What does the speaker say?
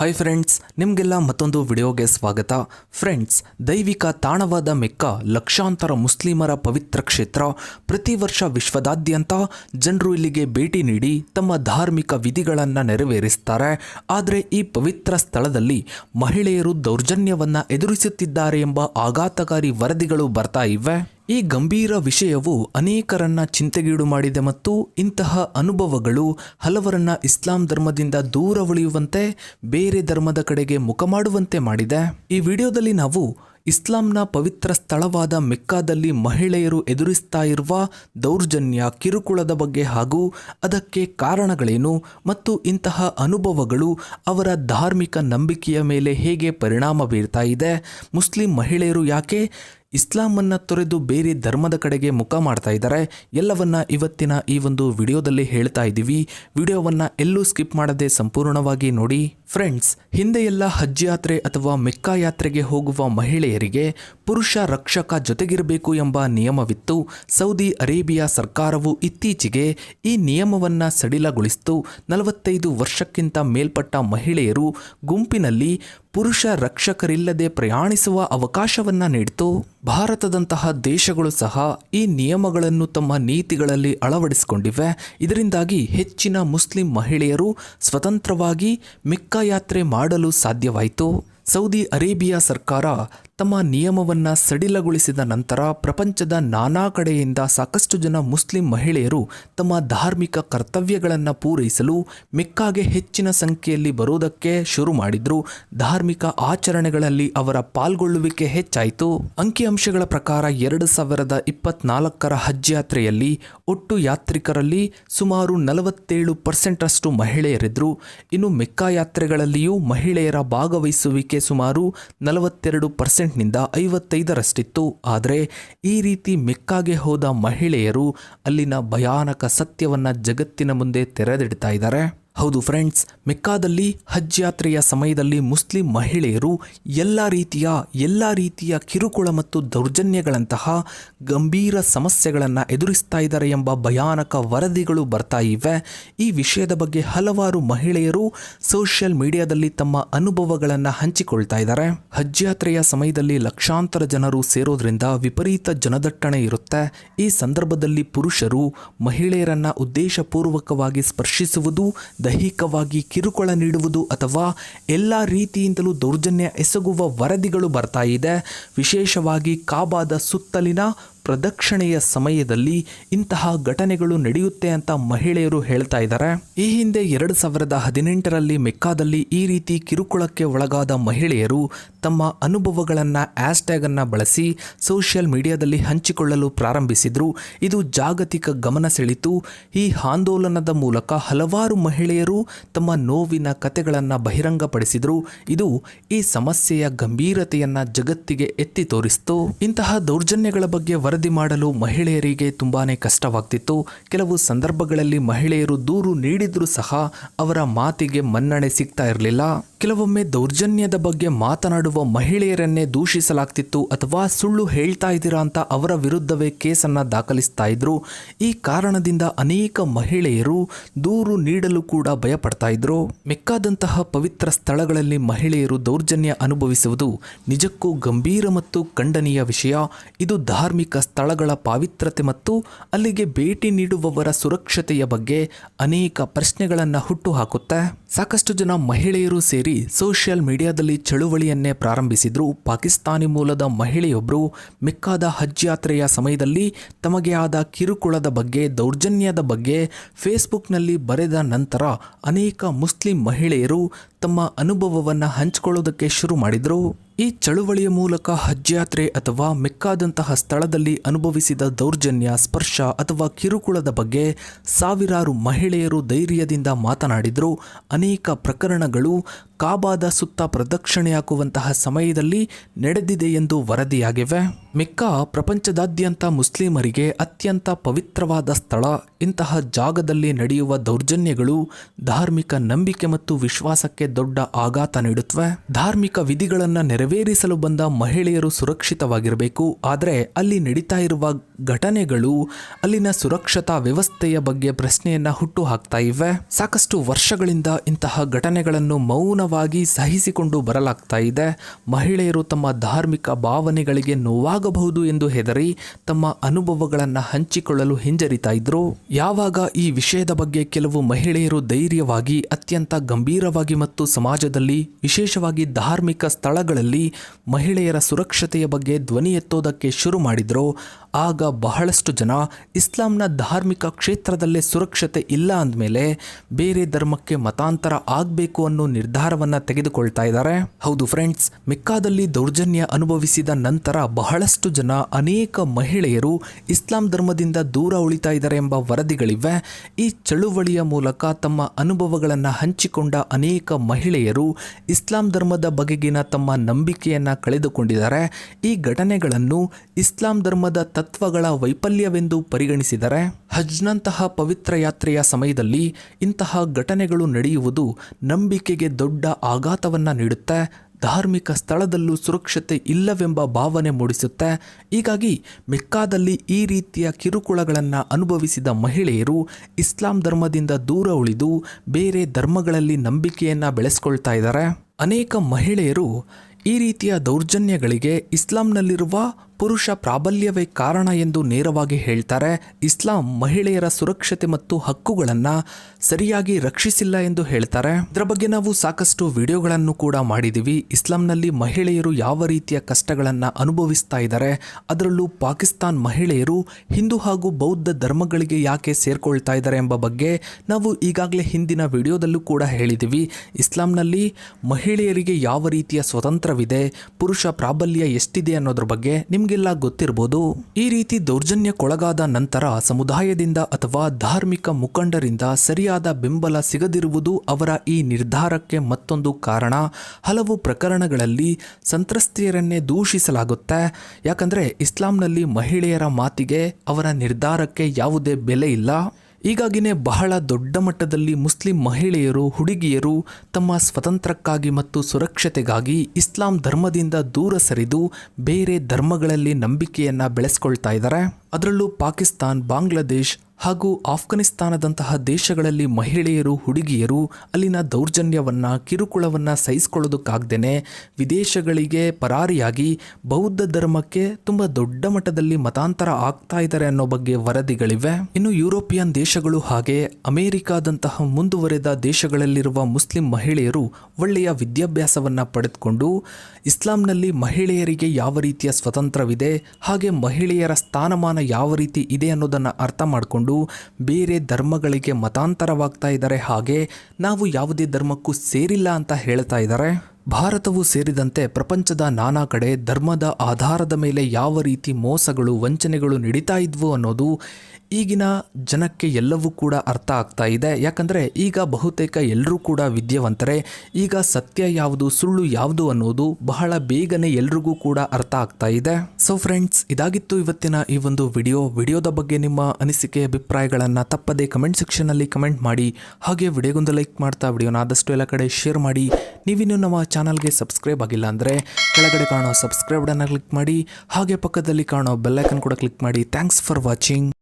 Hi friends ನಿಮಗೆಲ್ಲ ಮತ್ತೊಂದು ವಿಡಿಯೋಗೆ ಸ್ವಾಗತ. ಫ್ರೆಂಡ್ಸ್ ದೈವಿಕ ತಾಣವಾದ ಮೆಕ್ಕ, ಲಕ್ಷಾಂತರ ಮುಸ್ಲಿಮರ ಪವಿತ್ರ ಕ್ಷೇತ್ರ, ಪ್ರತಿ ವರ್ಷ ವಿಶ್ವದಾದ್ಯಂತ ಜನರು ಇಲ್ಲಿಗೆ ಭೇಟಿ ನೀಡಿ ತಮ್ಮ ಧಾರ್ಮಿಕ ವಿಧಿಗಳನ್ನು ನೆರವೇರಿಸ್ತಾರೆ. ಆದರೆ ಈ ಪವಿತ್ರ ಸ್ಥಳದಲ್ಲಿ ಮಹಿಳೆಯರು ದೌರ್ಜನ್ಯವನ್ನು ಎದುರಿಸುತ್ತಿದ್ದಾರೆ ಎಂಬ ಆಘಾತಕಾರಿ ವರದಿಗಳು ಬರ್ತಾ ಇವೆ. ಈ ಗಂಭೀರ ವಿಷಯವು ಅನೇಕರನ್ನ ಚಿಂತೆಗೀಡು ಮಾಡಿದೆ ಮತ್ತು ಇಂತಹ ಅನುಭವಗಳು ಹಲವರನ್ನ ಇಸ್ಲಾಂ ಧರ್ಮದಿಂದ ದೂರ ಉಳಿಯುವಂತೆ ಬೇರೆ ಧರ್ಮದ ಕಡೆಗೆ ಮುಖ ಮಾಡುವಂತೆ ಮಾಡಿದೆ. ಈ ವಿಡಿಯೋದಲ್ಲಿ ನಾವು ಇಸ್ಲಾಂನ ಪವಿತ್ರ ಸ್ಥಳವಾದ ಮೆಕ್ಕಾದಲ್ಲಿ ಮಹಿಳೆಯರು ಎದುರಿಸ್ತಾ ಇರುವ ದೌರ್ಜನ್ಯ ಕಿರುಕುಳದ ಬಗ್ಗೆ ಹಾಗೂ ಅದಕ್ಕೆ ಕಾರಣಗಳೇನು ಮತ್ತು ಇಂತಹ ಅನುಭವಗಳು ಅವರ ಧಾರ್ಮಿಕ ನಂಬಿಕೆಯ ಮೇಲೆ ಹೇಗೆ ಪರಿಣಾಮ ಬೀರ್ತಾ ಇದೆ, ಮುಸ್ಲಿಂ ಮಹಿಳೆಯರು ಯಾಕೆ ಇಸ್ಲಾಮನ್ನು ತೊರೆದು ಬೇರೆ ಧರ್ಮದ ಕಡೆಗೆ ಮುಖ ಮಾಡ್ತಾ ಇದ್ದಾರೆ. ಎಲ್ಲವನ್ನ ಇವತ್ತಿನ ಈ ಒಂದು ವಿಡಿಯೋದಲ್ಲಿ ಹೇಳ್ತಾ ಇದ್ದೀವಿ. ವಿಡಿಯೋವನ್ನು ಎಲ್ಲೂ ಸ್ಕಿಪ್ ಮಾಡದೆ ಸಂಪೂರ್ಣವಾಗಿ ನೋಡಿ. ಫ್ರೆಂಡ್ಸ್ ಹಿಂದೆ ಎಲ್ಲ ಹಜ್ ಯಾತ್ರೆ ಅಥವಾ ಮೆಕ್ಕಾ ಯಾತ್ರೆಗೆ ಹೋಗುವ ಮಹಿಳೆಯರಿಗೆ ಪುರುಷ ರಕ್ಷಕ ಜೊತೆಗಿರಬೇಕು ಎಂಬ ನಿಯಮವಿತ್ತು. ಸೌದಿ ಅರೇಬಿಯಾ ಸರ್ಕಾರವು ಇತ್ತೀಚೆಗೆ ಈ ನಿಯಮವನ್ನು ಸಡಿಲಗೊಳಿಸಿತು ನಲವತ್ತೈದು ವರ್ಷಕ್ಕಿಂತ ಮೇಲ್ಪಟ್ಟ ಮಹಿಳೆಯರು ಗುಂಪಿನಲ್ಲಿ ಪುರುಷ ರಕ್ಷಕರಿಲ್ಲದೆ ಪ್ರಯಾಣಿಸುವ ಅವಕಾಶವನ್ನ ನೀಡಿತು. ಭಾರತದಂತಹ ದೇಶಗಳು ಸಹ ಈ ನಿಯಮಗಳನ್ನು ತಮ್ಮ ನೀತಿಗಳಲ್ಲಿ ಅಳವಡಿಸಿಕೊಂಡಿವೆ. ಇದರಿಂದಾಗಿ ಹೆಚ್ಚಿನ ಮುಸ್ಲಿಂ ಮಹಿಳೆಯರು ಸ್ವತಂತ್ರವಾಗಿ ಮಿಕ್ಕ ಯಾತ್ರೆ ಮಾಡಲು ಸಾಧ್ಯವಾಯಿತು. ಸೌದಿ ಅರೇಬಿಯಾ ಸರ್ಕಾರ ತಮ್ಮ ನಿಯಮವನ್ನು ಸಡಿಲಗೊಳಿಸಿದ ನಂತರ ಪ್ರಪಂಚದ ನಾನಾ ಕಡೆಯಿಂದ ಸಾಕಷ್ಟು ಜನ ಮುಸ್ಲಿಂ ಮಹಿಳೆಯರು ತಮ್ಮ ಧಾರ್ಮಿಕ ಕರ್ತವ್ಯಗಳನ್ನು ಪೂರೈಸಲು ಮೆಕ್ಕಾಗೆ ಹೆಚ್ಚಿನ ಸಂಖ್ಯೆಯಲ್ಲಿ ಬರುವುದಕ್ಕೆ ಶುರು ಮಾಡಿದ್ರು. ಧಾರ್ಮಿಕ ಆಚರಣೆಗಳಲ್ಲಿ ಅವರ ಪಾಲ್ಗೊಳ್ಳುವಿಕೆ ಹೆಚ್ಚಾಯಿತು. ಅಂಕಿಅಂಶಗಳ ಪ್ರಕಾರ ಎರಡು ಸಾವಿರದ ಇಪ್ಪತ್ನಾಲ್ಕರ ಹಜ್ ಯಾತ್ರೆಯಲ್ಲಿ ಒಟ್ಟು ಯಾತ್ರಿಕರಲ್ಲಿ ಸುಮಾರು ನಲವತ್ತೇಳು ಪರ್ಸೆಂಟ್ ಮಹಿಳೆಯರಿದ್ದರು ಇನ್ನು ಮೆಕ್ಕಾ ಯಾತ್ರೆಗಳಲ್ಲಿಯೂ ಮಹಿಳೆಯರ ಭಾಗವಹಿಸುವಿಕೆ ಸುಮಾರು ನಲವತ್ತೆರಡು ಪರ್ಸೆಂಟ್ನಿಂದ ಐವತ್ತೈದರಷ್ಟಿತ್ತು. ಆದರೆ ಈ ರೀತಿ ಮೆಕ್ಕಾಗೆ ಹೋದ ಮಹಿಳೆಯರು ಅಲ್ಲಿನ ಭಯಾನಕ ಸತ್ಯವನ್ನ ಜಗತ್ತಿನ ಮುಂದೆ ತೆರೆದಿಡ್ತಾ ಇದ್ದಾರೆ. ಹೌದು ಫ್ರೆಂಡ್ಸ್ ಮೆಕ್ಕಾದಲ್ಲಿ ಹಜ್ ಯಾತ್ರೆಯ ಸಮಯದಲ್ಲಿ ಮುಸ್ಲಿಂ ಮಹಿಳೆಯರು ಎಲ್ಲ ರೀತಿಯ ಎಲ್ಲ ರೀತಿಯ ಕಿರುಕುಳ ಮತ್ತು ದೌರ್ಜನ್ಯಗಳಂತಹ ಗಂಭೀರ ಸಮಸ್ಯೆಗಳನ್ನು ಎದುರಿಸ್ತಾ ಇದ್ದಾರೆ ಎಂಬ ಭಯಾನಕ ವರದಿಗಳು ಬರ್ತಾ ಇವೆ. ಈ ವಿಷಯದ ಬಗ್ಗೆ ಹಲವಾರು ಮಹಿಳೆಯರು ಸೋಷಿಯಲ್ ಮೀಡಿಯಾದಲ್ಲಿ ತಮ್ಮ ಅನುಭವಗಳನ್ನು ಹಂಚಿಕೊಳ್ತಾ ಇದ್ದಾರೆ. ಹಜ್ ಯಾತ್ರೆಯ ಸಮಯದಲ್ಲಿ ಲಕ್ಷಾಂತರ ಜನರು ಸೇರೋದ್ರಿಂದ ವಿಪರೀತ ಜನದಟ್ಟಣೆ ಇರುತ್ತೆ. ಈ ಸಂದರ್ಭದಲ್ಲಿ ಪುರುಷರು ಮಹಿಳೆಯರನ್ನ ಉದ್ದೇಶಪೂರ್ವಕವಾಗಿ ಸ್ಪರ್ಶಿಸುವುದು ದೈಹಿಕವಾಗಿ ಕಿರುಕುಳ ನೀಡುವುದು ಅಥವಾ ಎಲ್ಲ ರೀತಿಯಿಂದಲೂ ದೌರ್ಜನ್ಯ ಎಸಗುವ ವರದಿಗಳು ಬರ್ತಾ ಇದೆ. ವಿಶೇಷವಾಗಿ ಕಾಬಾದ ಸುತ್ತಲಿನ ಪ್ರದಕ್ಷಿಣೆಯ ಸಮಯದಲ್ಲಿ ಇಂತಹ ಘಟನೆಗಳು ನಡೆಯುತ್ತೆ ಅಂತ ಮಹಿಳೆಯರು ಹೇಳ್ತಾ ಇದ್ದಾರೆ. ಈ ಹಿಂದೆ ಎರಡು ಸಾವಿರದ ಹದಿನೆಂಟರಲ್ಲಿ ಮೆಕ್ಕಾದಲ್ಲಿ ಈ ರೀತಿ ಕಿರುಕುಳಕ್ಕೆ ಒಳಗಾದ ಮಹಿಳೆಯರು ತಮ್ಮ ಅನುಭವಗಳನ್ನು ಆಸ್ಟ್ಯಾಗನ್ನು ಬಳಸಿ ಸೋಷಿಯಲ್ ಮೀಡಿಯಾದಲ್ಲಿ ಹಂಚಿಕೊಳ್ಳಲು ಪ್ರಾರಂಭಿಸಿದರು. ಇದು ಜಾಗತಿಕ ಗಮನ ಸೆಳೆಯಿತು. ಈ ಆಂದೋಲನದ ಮೂಲಕ ಹಲವಾರು ಮಹಿಳೆಯರು ತಮ್ಮ ನೋವಿನ ಕತೆಗಳನ್ನು ಬಹಿರಂಗಪಡಿಸಿದರು. ಇದು ಈ ಸಮಸ್ಯೆಯ ಗಂಭೀರತೆಯನ್ನು ಜಗತ್ತಿಗೆ ಎತ್ತಿ ತೋರಿಸಿತು. ಇಂತಹ ದೌರ್ಜನ್ಯಗಳ ಬಗ್ಗೆ ವರದಿ ಮಾಡಲು ಮಹಿಳೆಯರಿಗೆ ತುಂಬಾ ಕಷ್ಟವಾಗ್ತಿತ್ತು. ಕೆಲವು ಸಂದರ್ಭಗಳಲ್ಲಿ ಮಹಿಳೆಯರು ದೂರು ನೀಡಿದರೂ ಸಹ ಅವರ ಮಾತಿಗೆ ಮನ್ನಣೆ ಸಿಗ್ತಾ ಇರಲಿಲ್ಲ. ಕೆಲವೊಮ್ಮೆ ದೌರ್ಜನ್ಯದ ಬಗ್ಗೆ ಮಾತನಾಡುವ ಮಹಿಳೆಯರನ್ನೇ ದೂಷಿಸಲಾಗ್ತಿತ್ತು ಅಥವಾ ಸುಳ್ಳು ಹೇಳ್ತಾ ಇದ್ದೀರಾ ಅಂತ ಅವರ ವಿರುದ್ಧವೇ ಕೇಸನ್ನು ದಾಖಲಿಸ್ತಾ ಇದ್ರು. ಈ ಕಾರಣದಿಂದ ಅನೇಕ ಮಹಿಳೆಯರು ದೂರು ನೀಡಲು ಕೂಡ ಭಯಪಡ್ತಾ ಇದ್ರು. ಮೆಕ್ಕಾದಂತಹ ಪವಿತ್ರ ಸ್ಥಳಗಳಲ್ಲಿ ಮಹಿಳೆಯರು ದೌರ್ಜನ್ಯ ಅನುಭವಿಸುವುದು ನಿಜಕ್ಕೂ ಗಂಭೀರ ಮತ್ತು ಖಂಡನೀಯ ವಿಷಯ. ಇದು ಧಾರ್ಮಿಕ ಸ್ಥಳಗಳ ಪಾವಿತ್ರತೆ ಮತ್ತು ಅಲ್ಲಿಗೆ ಭೇಟಿ ನೀಡುವವರ ಸುರಕ್ಷತೆಯ ಬಗ್ಗೆ ಅನೇಕ ಪ್ರಶ್ನೆಗಳನ್ನು ಹುಟ್ಟುಹಾಕುತ್ತೆ ಸಾಕಷ್ಟು ಜನ ಮಹಿಳೆಯರು ಸೇರಿ ಸೋಷಿಯಲ್ ಮೀಡಿಯಾದಲ್ಲಿ ಚಳುವಳಿಯನ್ನೇ ಪ್ರಾರಂಭಿಸಿದ್ರು. ಪಾಕಿಸ್ತಾನಿ ಮೂಲದ ಮಹಿಳೆಯೊಬ್ಬರು ಮಿಕ್ಕಾದ ಹಜ್ ಯಾತ್ರೆಯ ಸಮಯದಲ್ಲಿ ತಮಗೆ ಆದ ಕಿರುಕುಳದ ಬಗ್ಗೆ, ದೌರ್ಜನ್ಯದ ಬಗ್ಗೆ ಫೇಸ್ಬುಕ್ನಲ್ಲಿ ಬರೆದ ನಂತರ ಅನೇಕ ಮುಸ್ಲಿಂ ಮಹಿಳೆಯರು ತಮ್ಮ ಅನುಭವವನ್ನು ಹಂಚಿಕೊಳ್ಳೋದಕ್ಕೆ ಶುರು ಮಾಡಿದರು. ಈ ಚಳುವಳಿಯ ಮೂಲಕ ಹಜ್ ಯಾತ್ರೆ ಅಥವಾ ಮೆಕ್ಕಾದಂತಹ ಸ್ಥಳದಲ್ಲಿ ಅನುಭವಿಸಿದ ದೌರ್ಜನ್ಯ, ಸ್ಪರ್ಶ ಅಥವಾ ಕಿರುಕುಳದ ಬಗ್ಗೆ ಸಾವಿರಾರು ಮಹಿಳೆಯರು ಧೈರ್ಯದಿಂದ ಮಾತನಾಡಿದರು. ಅನೇಕ ಪ್ರಕರಣಗಳು ಕಾಬಾದ ಸುತ್ತ ಪ್ರದಕ್ಷಿಣೆ ಹಾಕುವಂತಹ ಸಮಯದಲ್ಲಿ ನಡೆದಿದೆ ಎಂದು ವರದಿಯಾಗಿವೆ. ಮೆಕ್ಕಾ ಪ್ರಪಂಚದಾದ್ಯಂತ ಮುಸ್ಲಿಮರಿಗೆ ಅತ್ಯಂತ ಪವಿತ್ರವಾದ ಸ್ಥಳ. ಇಂತಹ ಜಾಗದಲ್ಲಿ ನಡೆಯುವ ದೌರ್ಜನ್ಯಗಳು ಧಾರ್ಮಿಕ ನಂಬಿಕೆ ಮತ್ತು ವಿಶ್ವಾಸಕ್ಕೆ ದೊಡ್ಡ ಆಘಾತ ನೀಡುತ್ತವೆ. ಧಾರ್ಮಿಕ ವಿಧಿಗಳನ್ನು ನೆರವೇರಿಸಲು ಬಂದ ಮಹಿಳೆಯರು ಸುರಕ್ಷಿತವಾಗಿರಬೇಕು. ಆದರೆ ಅಲ್ಲಿ ನಡೀತಾ ಇರುವ ಘಟನೆಗಳು ಅಲ್ಲಿನ ಸುರಕ್ಷತಾ ವ್ಯವಸ್ಥೆಯ ಬಗ್ಗೆ ಪ್ರಶ್ನೆಯನ್ನು ಹುಟ್ಟು ಹಾಕ್ತಾ ಇವೆ. ಸಾಕಷ್ಟು ವರ್ಷಗಳಿಂದ ಇಂತಹ ಘಟನೆಗಳನ್ನು ಮೌನವಾಗಿ ಸಹಿಸಿಕೊಂಡು ಬರಲಾಗ್ತಾ ಇದೆ. ಮಹಿಳೆಯರು ತಮ್ಮ ಧಾರ್ಮಿಕ ಭಾವನೆಗಳಿಗೆ ನೋವಾಗಬಹುದು ಎಂದು ಹೆದರಿ ತಮ್ಮ ಅನುಭವಗಳನ್ನು ಹಂಚಿಕೊಳ್ಳಲು ಹಿಂಜರಿತಾ ಇದ್ರು. ಯಾವಾಗ ಈ ವಿಷಯದ ಬಗ್ಗೆ ಕೆಲವು ಮಹಿಳೆಯರು ಧೈರ್ಯವಾಗಿ, ಅತ್ಯಂತ ಗಂಭೀರವಾಗಿ ಮತ್ತು ಸಮಾಜದಲ್ಲಿ, ವಿಶೇಷವಾಗಿ ಧಾರ್ಮಿಕ ಸ್ಥಳಗಳಲ್ಲಿ ಮಹಿಳೆಯರ ಸುರಕ್ಷತೆಯ ಬಗ್ಗೆ ಧ್ವನಿ ಎತ್ತೋದಕ್ಕೆ ಶುರು ಮಾಡಿದ್ರು. ಆಗ ಬಹಳಷ್ಟು ಜನ ಇಸ್ಲಾಂನ ಧಾರ್ಮಿಕ ಕ್ಷೇತ್ರದಲ್ಲೇ ಸುರಕ್ಷತೆ ಇಲ್ಲ ಅಂದಮೇಲೆ ಬೇರೆ ಧರ್ಮಕ್ಕೆ ಮತಾಂತರ ಆಗಬೇಕು ಅನ್ನೋ ನಿರ್ಧಾರವನ್ನು ತೆಗೆದುಕೊಳ್ತಾ ಇದ್ದಾರೆ. ಹೌದು ಫ್ರೆಂಡ್ಸ್ ಮೆಕ್ಕಾದಲ್ಲಿ ದೌರ್ಜನ್ಯ ಅನುಭವಿಸಿದ ನಂತರ ಬಹಳಷ್ಟು ಜನ ಅನೇಕ ಮಹಿಳೆಯರು ಇಸ್ಲಾಂ ಧರ್ಮದಿಂದ ದೂರ ಉಳಿತಾ ಇದ್ದಾರೆ ಎಂಬ ವರದಿಗಳಿವೆ. ಈ ಚಳುವಳಿಯ ಮೂಲಕ ತಮ್ಮ ಅನುಭವಗಳನ್ನು ಹಂಚಿಕೊಂಡ ಅನೇಕ ಮಹಿಳೆಯರು ಇಸ್ಲಾಂ ಧರ್ಮದ ಬಗೆಗಿನ ತಮ್ಮ ನಂಬಿಕೆಯನ್ನು ಕಳೆದುಕೊಂಡಿದ್ದಾರೆ. ಈ ಘಟನೆಗಳನ್ನು ಇಸ್ಲಾಂ ಧರ್ಮದ ತತ್ವಗಳ ವೈಫಲ್ಯವೆಂದು ಪರಿಗಣಿಸಿದರೆ, ಹಜ್ನಂತಹ ಪವಿತ್ರ ಯಾತ್ರೆಯ ಸಮಯದಲ್ಲಿ ಇಂತಹ ಘಟನೆಗಳು ನಡೆಯುವುದು ನಂಬಿಕೆಗೆ ದೊಡ್ಡ ಆಘಾತವನ್ನ ನೀಡುತ್ತೆ, ಧಾರ್ಮಿಕ ಸ್ಥಳದಲ್ಲೂ ಸುರಕ್ಷತೆ ಇಲ್ಲವೆಂಬ ಭಾವನೆ ಮೂಡಿಸುತ್ತೆ. ಹೀಗಾಗಿ ಮೆಕ್ಕಾದಲ್ಲಿ ಈ ರೀತಿಯ ಕಿರುಕುಳಗಳನ್ನು ಅನುಭವಿಸಿದ ಮಹಿಳೆಯರು ಇಸ್ಲಾಂ ಧರ್ಮದಿಂದ ದೂರ ಉಳಿದು ಬೇರೆ ಧರ್ಮಗಳಲ್ಲಿ ನಂಬಿಕೆಯನ್ನು ಬೆಳೆಸ್ಕೊಳ್ತಾ ಇದ್ದಾರೆ. ಅನೇಕ ಮಹಿಳೆಯರು ಈ ರೀತಿಯ ದೌರ್ಜನ್ಯಗಳಿಗೆ ಇಸ್ಲಾಂನಲ್ಲಿರುವ ಪುರುಷ ಪ್ರಾಬಲ್ಯವೇ ಕಾರಣ ಎಂದು ನೇರವಾಗಿ ಹೇಳ್ತಾರೆ, ಇಸ್ಲಾಂ ಮಹಿಳೆಯರ ಸುರಕ್ಷತೆ ಮತ್ತು ಹಕ್ಕುಗಳನ್ನು ಸರಿಯಾಗಿ ರಕ್ಷಿಸಿಲ್ಲ ಎಂದು ಹೇಳ್ತಾರೆ. ಇದರ ಬಗ್ಗೆ ನಾವು ಸಾಕಷ್ಟು ವಿಡಿಯೋಗಳನ್ನು ಕೂಡ ಮಾಡಿದ್ದೀವಿ ಇಸ್ಲಾಂನಲ್ಲಿ ಮಹಿಳೆಯರು ಯಾವ ರೀತಿಯ ಕಷ್ಟಗಳನ್ನು ಅನುಭವಿಸ್ತಾ ಇದ್ದಾರೆ, ಅದರಲ್ಲೂ ಪಾಕಿಸ್ತಾನ್ ಮಹಿಳೆಯರು ಹಿಂದೂ ಹಾಗೂ ಬೌದ್ಧ ಧರ್ಮಗಳಿಗೆ ಯಾಕೆ ಸೇರ್ಕೊಳ್ತಾ ಇದ್ದಾರೆ ಎಂಬ ಬಗ್ಗೆ ನಾವು ಈಗಾಗಲೇ ಹಿಂದಿನ ವಿಡಿಯೋದಲ್ಲೂ ಕೂಡ ಹೇಳಿದ್ದೀವಿ ಇಸ್ಲಾಂನಲ್ಲಿ ಮಹಿಳೆಯರಿಗೆ ಯಾವ ರೀತಿಯ ಸ್ವತಂತ್ರವಿದೆ, ಪುರುಷ ಪ್ರಾಬಲ್ಯ ಎಷ್ಟಿದೆ ಅನ್ನೋದ್ರ ಬಗ್ಗೆ ನಿಮಗೆಲ್ಲ ಗೊತ್ತಿರ್ಬೋದು, ಈ ರೀತಿ ದೌರ್ಜನ್ಯಕ್ಕೊಳಗಾದ ನಂತರ ಸಮುದಾಯದಿಂದ ಅಥವಾ ಧಾರ್ಮಿಕ ಮುಖಂಡರಿಂದ ಸರಿಯಾದ ಬೆಂಬಲ ಸಿಗದಿರುವುದು ಅವರ ಈ ನಿರ್ಧಾರಕ್ಕೆ ಮತ್ತೊಂದು ಕಾರಣ. ಹಲವು ಪ್ರಕರಣಗಳಲ್ಲಿ ಸಂತ್ರಸ್ತೆಯರನ್ನೇ ದೂಷಿಸಲಾಗುತ್ತೆ. ಯಾಕಂದ್ರೆ ಇಸ್ಲಾಂನಲ್ಲಿ ಮಹಿಳೆಯರ ಮಾತಿಗೆ ಅವರ ನಿರ್ಧಾರಕ್ಕೆ ಯಾವುದೇ ಬೆಲೆ ಇಲ್ಲ. ಹೀಗಾಗಿನೇ ಬಹಳ ದೊಡ್ಡ ಮಟ್ಟದಲ್ಲಿ ಮುಸ್ಲಿಂ ಮಹಿಳೆಯರು, ಹುಡುಗಿಯರು ತಮ್ಮ ಸ್ವತಂತ್ರಕ್ಕಾಗಿ ಮತ್ತು ಸುರಕ್ಷತೆಗಾಗಿ ಇಸ್ಲಾಂ ಧರ್ಮದಿಂದ ದೂರ ಸರಿದು ಬೇರೆ ಧರ್ಮಗಳಲ್ಲಿ ನಂಬಿಕೆಯನ್ನು ಬೆಳೆಸ್ಕೊಳ್ತಾ ಇದ್ದಾರೆ ಅದರಲ್ಲೂ ಪಾಕಿಸ್ತಾನ್, ಬಾಂಗ್ಲಾದೇಶ್ ಹಾಗೂ ಆಫ್ಘಾನಿಸ್ತಾನದಂತಹ ದೇಶಗಳಲ್ಲಿ ಮಹಿಳೆಯರು, ಹುಡುಗಿಯರು ಅಲ್ಲಿನ ದೌರ್ಜನ್ಯವನ್ನ, ಕಿರುಕುಳವನ್ನ ಸಹಿಸಿಕೊಳ್ಳೋದಕ್ಕಾಗ್ದೇನೆ ವಿದೇಶಗಳಿಗೆ ಪರಾರಿಯಾಗಿ ಬೌದ್ಧ ಧರ್ಮಕ್ಕೆ ತುಂಬ ದೊಡ್ಡ ಮಟ್ಟದಲ್ಲಿ ಮತಾಂತರ ಆಗ್ತಾ ಇದ್ದಾರೆ ಅನ್ನೋ ಬಗ್ಗೆ ವರದಿಗಳಿವೆ. ಇನ್ನು ಯುರೋಪಿಯನ್ ದೇಶಗಳು ಹಾಗೆ ಅಮೆರಿಕಾದಂತಹ ಮುಂದುವರೆದ ದೇಶಗಳಲ್ಲಿರುವ ಮುಸ್ಲಿಂ ಮಹಿಳೆಯರು ಒಳ್ಳೆಯ ವಿದ್ಯಾಭ್ಯಾಸವನ್ನ ಪಡೆದುಕೊಂಡು ಇಸ್ಲಾಂನಲ್ಲಿ ಮಹಿಳೆಯರಿಗೆ ಯಾವ ರೀತಿಯ ಸ್ವತಂತ್ರವಿದೆ, ಹಾಗೆ ಮಹಿಳೆಯರ ಸ್ಥಾನಮಾನ ಯಾವ ರೀತಿ ಇದೆ ಅನ್ನೋದನ್ನು ಅರ್ಥ ಮಾಡಿಕೊಂಡು ಬೇರೆ ಧರ್ಮಗಳಿಗೆ ಮತಾಂತರವಾಗ್ತಾ ಇದ್ದಾರೆ. ಹಾಗೆ ನಾವು ಯಾವುದೇ ಧರ್ಮಕ್ಕೂ ಸೇರಿಲ್ಲ ಅಂತ ಹೇಳ್ತಾ ಇದ್ದಾರೆ. ಭಾರತವು ಸೇರಿದಂತೆ ಪ್ರಪಂಚದ ನಾನಾ ಕಡೆ ಧರ್ಮದ ಆಧಾರದ ಮೇಲೆ ಯಾವ ರೀತಿ ಮೋಸಗಳು, ವಂಚನೆಗಳು ನಡೀತಾ ಇದ್ವು ಅನ್ನೋದು ಈಗಿನ ಜನಕ್ಕೆ ಎಲ್ಲವೂ ಕೂಡ ಅರ್ಥ ಆಗ್ತಾ ಇದೆ. ಯಾಕಂದರೆ ಈಗ ಬಹುತೇಕ ಎಲ್ಲರೂ ಕೂಡ ವಿದ್ಯಾವಂತರೇ. ಈಗ ಸತ್ಯ ಯಾವುದು, ಸುಳ್ಳು ಯಾವುದು ಅನ್ನೋದು ಬಹಳ ಬೇಗನೆ ಎಲ್ರಿಗೂ ಕೂಡ ಅರ್ಥ ಆಗ್ತಾ ಇದೆ. ಸೊ ಫ್ರೆಂಡ್ಸ್ ಇದಾಗಿತ್ತು ಇವತ್ತಿನ ಈ ಒಂದು ವಿಡಿಯೋ. ವಿಡಿಯೋದ ಬಗ್ಗೆ ನಿಮ್ಮ ಅನಿಸಿಕೆ, ಅಭಿಪ್ರಾಯಗಳನ್ನು ತಪ್ಪದೆ ಕಮೆಂಟ್ ಸೆಕ್ಷನಲ್ಲಿ ಕಮೆಂಟ್ ಮಾಡಿ. ಹಾಗೆ ವಿಡಿಯೋಗೊಂದು ಲೈಕ್ ಮಾಡ್ತಾ ವಿಡಿಯೋನ ಆದಷ್ಟು ಎಲ್ಲ ಕಡೆ ಶೇರ್ ಮಾಡಿ. ನೀವಿನ್ನು ನಮ್ಮ ಚಾನಲ್ಗೆ ಸಬ್ಸ್ಕ್ರೈಬ್ ಆಗಿಲ್ಲ ಅಂದರೆ ಕೆಳಗಡೆ ಕಾಣೋ ಸಬ್ಸ್ಕ್ರೈಬ್ ಕ್ಲಿಕ್ ಮಾಡಿ. ಹಾಗೆ ಪಕ್ಕದಲ್ಲಿ ಕಾಣೋ ಬೆಲ್ಲೈಕನ್ ಕೂಡ ಕ್ಲಿಕ್ ಮಾಡಿ. Thanks for watching